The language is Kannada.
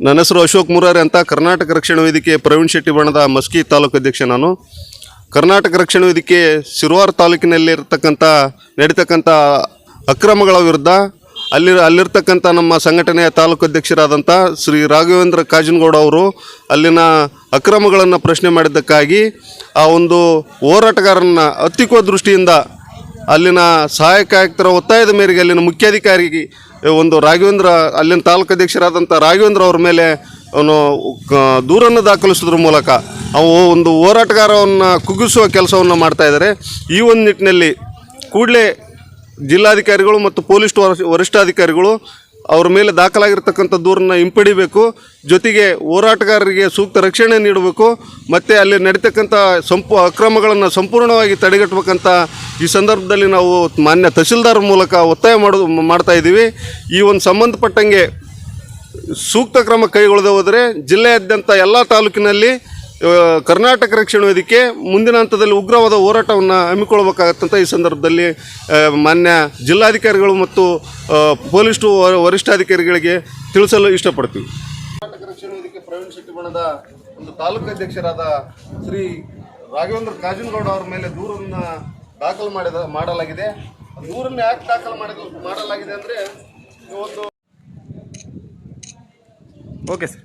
ನನ್ನ ಹೆಸರು ಅಶೋಕ್ ಮುರಾರಿ ಅಂತ ಕರ್ನಾಟಕ ರಕ್ಷಣಾ ವೇದಿಕೆ ಪ್ರವೀಣ್ ಶೆಟ್ಟಿ ಬಣದ ಮಸ್ಕಿ ತಾಲೂಕು ಅಧ್ಯಕ್ಷ ನಾನು. ಕರ್ನಾಟಕ ರಕ್ಷಣಾ ವೇದಿಕೆ ಶಿರುವಾರ್ ತಾಲೂಕಿನಲ್ಲಿರ್ತಕ್ಕಂಥ, ನಡೀತಕ್ಕಂಥ ಅಕ್ರಮಗಳ ವಿರುದ್ಧ ಅಲ್ಲಿ, ಅಲ್ಲಿರ್ತಕ್ಕಂಥ ನಮ್ಮ ಸಂಘಟನೆಯ ತಾಲೂಕು ಅಧ್ಯಕ್ಷರಾದಂಥ ಶ್ರೀ ರಾಘವೇಂದ್ರ ಕಾಜನಗೌಡ ಅವರು ಅಲ್ಲಿನ ಅಕ್ರಮಗಳನ್ನು ಪ್ರಶ್ನೆ ಮಾಡಿದ್ದಕ್ಕಾಗಿ ಆ ಒಂದು ಹೋರಾಟಗಾರನ ಹತ್ತಿಕ್ಕುವ ದೃಷ್ಟಿಯಿಂದ ಅಲ್ಲಿನ ಸಹಾಯಕ ಆಯುಕ್ತರ ಒತ್ತಾಯದ ಮೇರೆಗೆ ಅಲ್ಲಿನ ಮುಖ್ಯಾಧಿಕಾರಿಗೆ ಒಂದು ರಾಘವೇಂದ್ರ, ಅಲ್ಲಿನ ತಾಲೂಕು ಅಧ್ಯಕ್ಷರಾದಂಥ ರಾಘವೇಂದ್ರ ಅವ್ರ ಮೇಲೆ ಅವನು ದೂರನ್ನು ದಾಖಲಿಸೋದ್ರ ಮೂಲಕ ಅವು ಒಂದು ಹೋರಾಟಗಾರವನ್ನು ಕುಗ್ಗಿಸುವ ಕೆಲಸವನ್ನು ಮಾಡ್ತಾ ಇದ್ದಾರೆ. ಈ ಒಂದು ನಿಟ್ಟಿನಲ್ಲಿ ಕೂಡಲೇ ಜಿಲ್ಲಾಧಿಕಾರಿಗಳು ಮತ್ತು ಪೊಲೀಸ್ ವರ- ವರಿಷ್ಠಾಧಿಕಾರಿಗಳು ಅವ್ರ ಮೇಲೆ ದಾಖಲಾಗಿರ್ತಕ್ಕಂಥ ದೂರನ್ನು ಹಿಂಪಡಿಬೇಕು, ಜೊತೆಗೆ ಹೋರಾಟಗಾರರಿಗೆ ಸೂಕ್ತ ರಕ್ಷಣೆ ನೀಡಬೇಕು, ಮತ್ತು ಅಲ್ಲಿ ನಡೀತಕ್ಕಂಥ ಸಂಪು, ಅಕ್ರಮಗಳನ್ನು ಸಂಪೂರ್ಣವಾಗಿ ತಡೆಗಟ್ಟಬೇಕಂತ ಈ ಸಂದರ್ಭದಲ್ಲಿ ನಾವು ಮಾನ್ಯ ತಹಸೀಲ್ದಾರ್ ಮೂಲಕ ಒತ್ತಾಯ ಮಾಡೋದು, ಮಾಡ್ತಾ ಇದ್ದೀವಿ. ಈ ಒಂದು ಸಂಬಂಧಪಟ್ಟಂಗೆ ಸೂಕ್ತ ಕ್ರಮ ಕೈಗೊಳ್ಳದೆ ಹೋದರೆ ಜಿಲ್ಲೆಯಾದ್ಯಂತ ಎಲ್ಲ ತಾಲೂಕಿನಲ್ಲಿ ಕರ್ನಾಟಕ ರಕ್ಷಣಾ ವೇದಿಕೆ ಮುಂದಿನ ಹಂತದಲ್ಲಿ ಉಗ್ರವಾದ ಹೋರಾಟವನ್ನು ಹಮ್ಮಿಕೊಳ್ಬೇಕಾಗತ್ತಂತ ಈ ಸಂದರ್ಭದಲ್ಲಿ ಮಾನ್ಯ ಜಿಲ್ಲಾಧಿಕಾರಿಗಳು ಮತ್ತು ಆ, ಪೊಲೀಸ್ ವ- ವರಿಷ್ಠಾಧಿಕಾರಿಗಳಿಗೆ ತಿಳಿಸಲು ಇಷ್ಟಪಡ್ತೀವಿ. ಕರ್ನಾಟಕ ರಕ್ಷಣಾ ವೇದಿಕೆ ಪ್ರವೀಣ್ ಶೆಟ್ಟಿ ಬಣದ ಒಂದು ತಾಲೂಕು ಅಧ್ಯಕ್ಷರಾದ ಶ್ರೀ ರಾಘವೇಂದ್ರ ಕಾಜನಗೌಡ ಅವರ ಮೇಲೆ ದೂರನ್ನು ದಾಖಲು ಮಾಡಿದ ಮಾಡಲಾಗಿದೆ. ದೂರನ್ನು ಯಾಕೆ ದಾಖಲು ಮಾಡಿದ ಮಾಡಲಾಗಿದೆ ಅಂದರೆ ಒಂದು ಓಕೆ ಸರ್